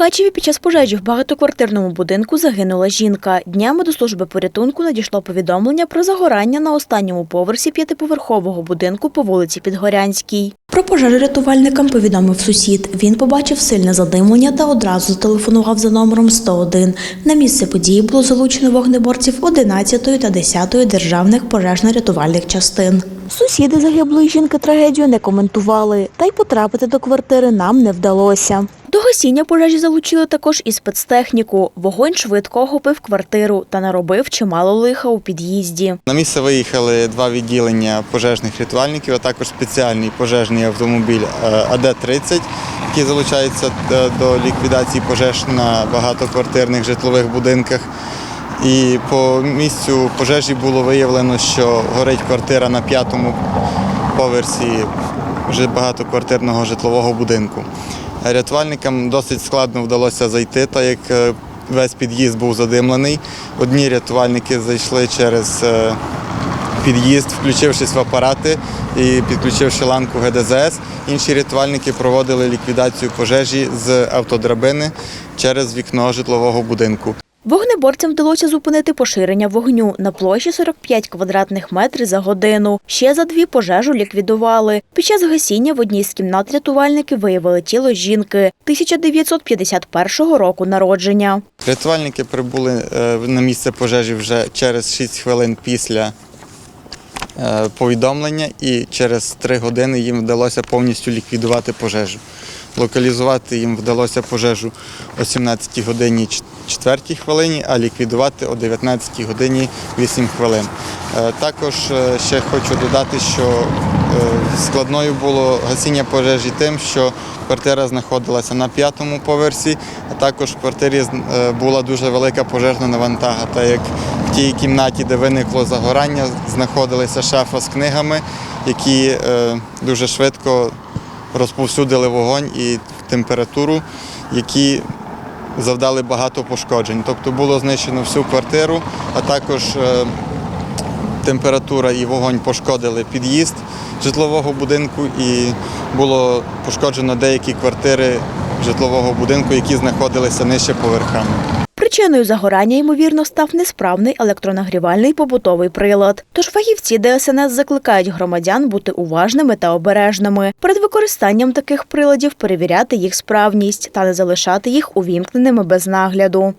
Мукачеві під час пожежі в багатоквартирному будинку загинула жінка. Днями до служби порятунку надійшло повідомлення про загорання на останньому поверсі п'ятиповерхового будинку по вулиці Підгорянській. Про пожежу рятувальникам повідомив сусід. Він побачив сильне задимлення та одразу зателефонував за номером 101. На місце події було залучено вогнеборців 11 та 10 державних пожежно-рятувальних частин. Сусіди загиблої жінки трагедію не коментували, та й потрапити до квартири нам не вдалося. До гасіння пожежі залучили також і спецтехніку. Вогонь швидко охопив квартиру та наробив чимало лиха у під'їзді. На місце виїхали два відділення пожежних рятувальників, а також спеціальний пожежний автомобіль е, АД-30, який залучається е, до ліквідації пожеж на багатоквартирних житлових будинках. І по місцю пожежі було виявлено, що горить квартира на п'ятому поверсі багатоквартирного житлового будинку. Рятувальникам досить складно вдалося зайти, так як е, весь під'їзд був задимлений. Одні рятувальники зайшли через е, під'їзд, включившись в апарати і підключивши ланку ГДЗС. Інші рятувальники проводили ліквідацію пожежі з автодрабини через вікно житлового будинку. Вогнеборцям вдалося зупинити поширення вогню на площі 45 квадратних метрів за годину. Ще за дві пожежу ліквідували. Під час гасіння в одній з кімнат рятувальники виявили тіло жінки 1951 року народження. Рятувальники прибули е, на місце пожежі вже через 6 хвилин після повідомлення і через три години їм вдалося повністю ліквідувати пожежу. Локалізувати їм вдалося пожежу о 17 годині 4 хвилині, а ліквідувати о 19 годині 8 хвилин. Е, Також е, ще хочу додати, що е, складною було гасіння пожежі тим, що квартира знаходилася на п'ятому поверсі, а також в квартирі е, була дуже велика пожежна навантага, так як в тій кімнаті, де виникло загорання, знаходилася шафа з книгами, які е, дуже швидко розповсюдили вогонь і температуру, які завдали багато пошкоджень. Тобто було знищено всю квартиру, а також е, температура і вогонь пошкодили під'їзд житлового будинку і було пошкоджено деякі квартири житлового будинку, які знаходилися нижче поверхами. Причиною загорання, ймовірно, став несправний електронагрівальний побутовий прилад. Тож фахівці ДСНС закликають громадян бути уважними та обережними. Перед використанням таких приладів перевіряти їх справність та не залишати їх увімкненими без нагляду.